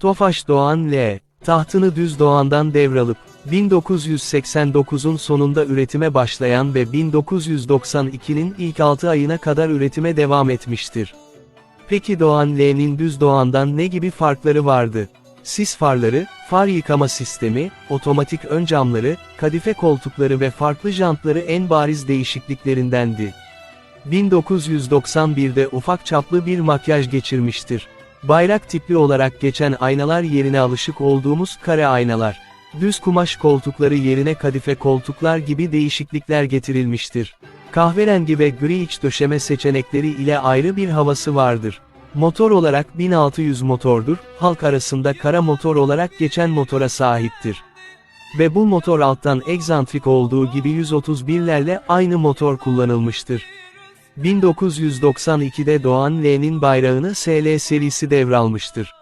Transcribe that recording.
Tofaş Doğan L. Tahtını Düz Doğan'dan devralıp, 1989'un sonunda üretime başlayan ve 1992'nin ilk 6 ayına kadar üretime devam etmiştir. Peki Doğan L'nin Düz Doğan'dan ne gibi farkları vardı? Sis farları, far yıkama sistemi, otomatik ön camları, kadife koltukları ve farklı jantları en bariz değişikliklerindendi. 1991'de ufak çaplı bir makyaj geçirmiştir. Bayrak tipli olarak geçen aynalar yerine alışık olduğumuz kare aynalar. Düz kumaş koltukları yerine kadife koltuklar gibi değişiklikler getirilmiştir. Kahverengi ve gri iç döşeme seçenekleri ile ayrı bir havası vardır. Motor olarak 1600 motordur, halk arasında kara motor olarak geçen motora sahiptir. Ve bu motor alttan egzantrik olduğu gibi 131'lerle aynı motor kullanılmıştır. 1992'de Doğan L'nin bayrağını SL serisi devralmıştır.